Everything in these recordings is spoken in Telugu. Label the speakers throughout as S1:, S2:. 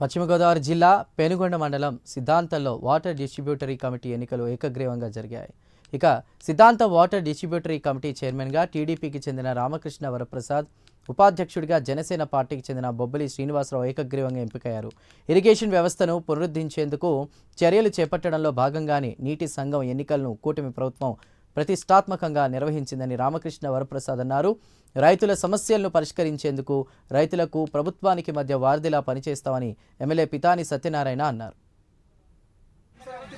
S1: పశ్చిమ గోదావరి జిల్లా పెనుగొండ మండలం సిద్ధాంతంలో వాటర్ డిస్ట్రిబ్యూటరీ కమిటీ ఎన్నికలు ఏకగ్రీవంగా జరిగాయి. ఇక సిద్ధాంత వాటర్ డిస్ట్రిబ్యూటరీ కమిటీ చైర్మన్గా టీడీపీకి చెందిన రామకృష్ణ వరప్రసాద్ ఉపాధ్యక్షుడిగా జనసేన పార్టీకి చెందిన బొబ్బలి శ్రీనివాసరావు ఏకగ్రీవంగా ఎంపికయ్యారు. ఇరిగేషన్ వ్యవస్థను పునరుద్ధరించేందుకు చర్యలు చేపట్టడంలో భాగంగానే నీటి సంఘం ఎన్నికలను కూటమి ప్రభుత్వం ప్రతిష్టాత్మకంగా నిర్వహించిందని రామకృష్ణ వరప్రసాద్ అన్నారు. రైతుల సమస్యలను పరిష్కరించేందుకు రైతులకు ప్రభుత్వానికి మధ్య వారధిలా పనిచేస్తామని ఎమ్మెల్యే పితాని సత్యనారాయణ అన్నారు.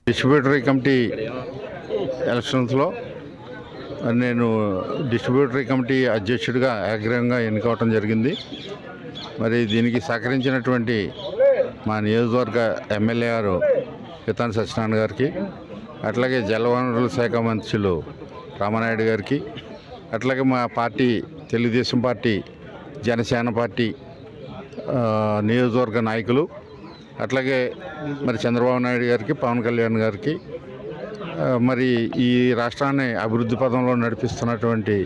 S2: డిస్ట్రిబ్యూటరీ కమిటీ ఎలక్షన్స్లో నేను డిస్ట్రిబ్యూటరీ కమిటీ అధ్యక్షుడిగా ఏగ్రహంగా ఎన్నుకోవటం జరిగింది. మరి దీనికి సహకరించినటువంటి మా నియోజకవర్గ ఎమ్మెల్యే గారు పితాని సత్యనారాయణ గారికి అట్లాగే జలవనరుల శాఖ మంత్రులు రామనాయుడు గారికి అట్లాగే మా party Telugu Desam party Janasena party నియోజకవర్గ నాయకులు అట్లాగే మరి చంద్రబాబు నాయుడు గారికి పవన్ కళ్యాణ్ గారికి మరి ఈ రాష్ట్రాన్ని అభివృద్ధి పదంలో నడిపిస్తున్నటువంటి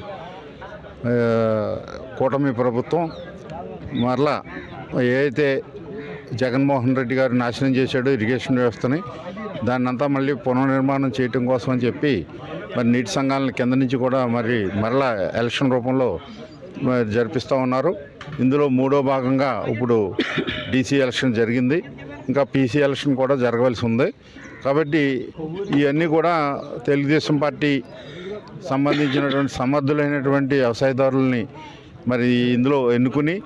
S2: కూటమి ప్రభుత్వం మరలా ఏదైతే జగన్మోహన్ రెడ్డి గారు నాశనం చేశాడో ఇరిగేషన్ వ్యవస్థని దాన్నంతా మళ్ళీ పునర్నిర్మాణం చేయటం కోసం అని చెప్పి మరి నీటి సంఘాలను కింద నుంచి కూడా మరి మరలా ఎలక్షన్ రూపంలో మరి జరిపిస్తూ ఉన్నారు. ఇందులో మూడో భాగంగా ఇప్పుడు డీసీ ఎలక్షన్ జరిగింది. ఇంకా పీసీ ఎలక్షన్ కూడా జరగవలసి ఉంది. కాబట్టి ఇవన్నీ కూడా తెలుగుదేశం పార్టీ సంబంధించినటువంటి సమర్థులైనటువంటి వ్యవసాయదారుల్ని మరి ఇందులో ఎన్నుకుని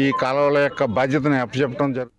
S2: ఈ కాలువల యొక్క బాధ్యతని అప్పచెప్పడం జరుగుతుంది